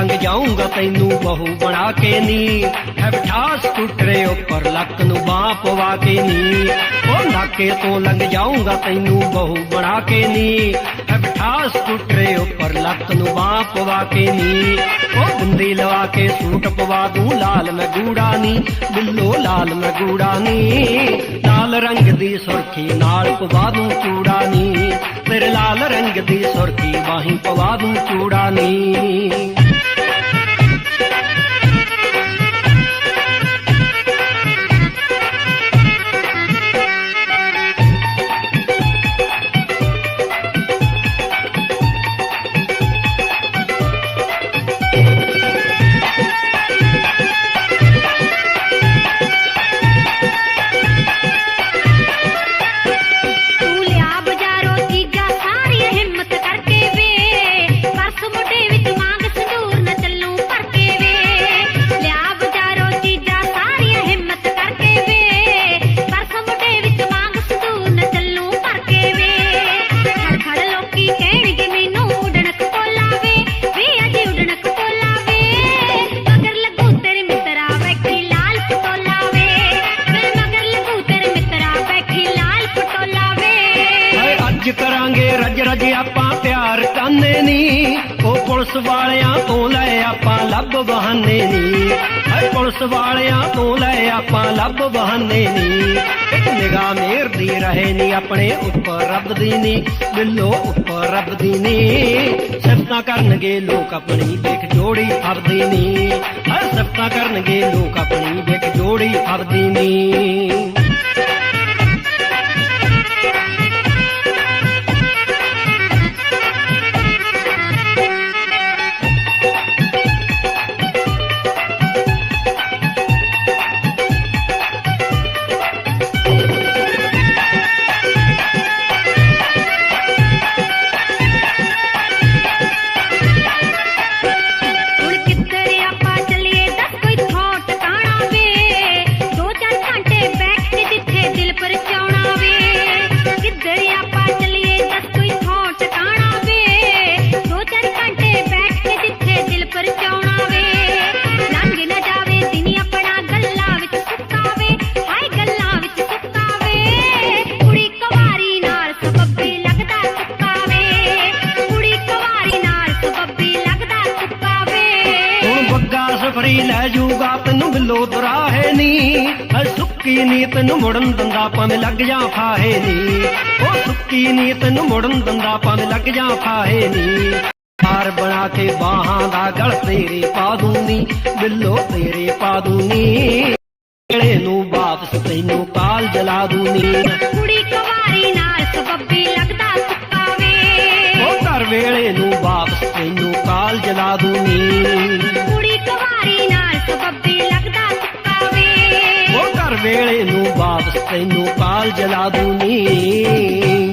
ਨਾਕੇ ਲੰਘ ਜਾਊਂਗਾ ਤੈਨੂੰ ਬਹੂ ਬਣਾ ਕੇ ਨੀ। ਹੈ ਬਿਠਾ ਸਕੂਟਰੇ ਉੱਪਰ, ਲੱਕ ਨੂੰ ਬਾਹ ਪਵਾ ਕੇ ਨੀ। ਉਹ ਨਾਕੇ ਤੋਂ ਲੰਘ ਜਾਊਂਗਾ ਤੈਨੂੰ ਬਹੂ ਬਣਾ ਕੇ ਨੀ। ਹੈ ਬਿਠਾ ਸਕੂਟਰੇ ਉੱਪਰ, ਲੱਕ ਨੂੰ ਬਾਹ ਪਵਾ ਕੇ ਨੀ। ਉਹ ਬਿੰਦੀ ਲਵਾ ਕੇ ਸੂਟ ਪਵਾ ਦੂੰ, ਲਾਲ ਮੈਂ ਗੂੜਾ ਨੀ। ਬਿੱਲੋ ਲਾਲ ਮੈਂ ਗੂੜਾ ਨੀ। ਲਾਲ ਰੰਗ ਦੀ ਸੁਰਖੀ ਨਾਲ ਪਵਾ ਦੂੰ, ਚੂੜਾ ਨੀ। ਤੇਰੇ ਲਾਲ ਰੰਗ ਦੀ ਸੁਰਖੀ, ਬਾਹੀਂ ਪਵਾ ਦੂੰ, ਚੂੜਾ ਨੀ। ਪੁਲਿਸ ਵਾਲਿਆਂ ਤੋਂ ਲੈ ਆਪਾਂ ਲੱਭ ਬਹਾਨੇ ਨੀ ਹਾਏ ਪੁਲਿਸ ਵਾਲਿਆਂ ਤੋਂ ਲੈ ਆਪਾਂ ਲੱਭ ਬਹਾਨੇ ਨੀ ਇੱਕ ਨਿਗਾਹ ਮੇਰਦੀ ਰਹੇ ਨੀ, ਆਪਣੇ ਉੱਪਰ ਰੱਬ ਦੀ ਨੀ, ਬਿੱਲੋ ਉੱਪਰ ਰੱਬ ਦੀ ਨੀ। ਸਿਫਤਾਂ ਕਰਨਗੇ ਲੋਕ ਆਪਣੀ ਦੇਖ ਜੋੜੀ ਫਰਦੀ ਨੀ। ਹਾਏ ਸਿਫਤਾਂ ਕਰਨਗੇ ਲੋਕ ਆਪਣੀ ਦੇਖ ਜੋੜੀ ਫਰਦੀ ਨੀ। ਸਫਰੀ ਲੈ ਜੂਗਾ ਤੈਨੂੰ ਬਿੱਲੋ ਦਰਾਹੇ ਨੀ। ਹਰ ਸੁੱਕੀ ਨੀ ਤੈਨੂੰ ਮੁੜਨ ਦੰਦਾ ਭਾਵੇਂ ਲੱਗ ਜਾ ਫਾਹੇ ਨੀ। ਉਹ ਸੁੱਕੀ ਨੀ ਤੈਨੂੰ ਮੁੜਨ ਦੰਦਾ ਭਾਵੇਂ ਲੱਗ ਜਾ ਫਾਹੇ ਨੀ। ਹਾਰ ਬਣਾ ਕੇ ਬਾਹਾਂ ਦਾ ਗਲ ਤੇਰੇ ਪਾ ਦੂੰਨੀ ਬਿੱਲੋ ਤੇਰੇ ਪਾ ਦੂੰਨੀ ਵੇਲੇ ਨੂੰ ਵਾਪਸ ਤੈਨੂੰ ਕਾਲ ਜਲਾ ਦੂੰਨੀ ਕੁੜੀ ਕੁਵਾਰੀ ਨਾਲ ਸਬੱਬੀ ਲੱਗਦਾ ਸੁੱਕਾਵੇ ਉਹ ਘਰ ਵੇਲੇ ਨੂੰ ਵਾਪਸ ਤੈਨੂੰ ਕਾਲ ਜਲਾ ਦੂੰਨੀ ਵੇਲੇ ਨੂੰ ਵਾਪਸ ਤੈਨੂੰ ਕਾਲ ਜਲਾ ਦੂੰਨੀ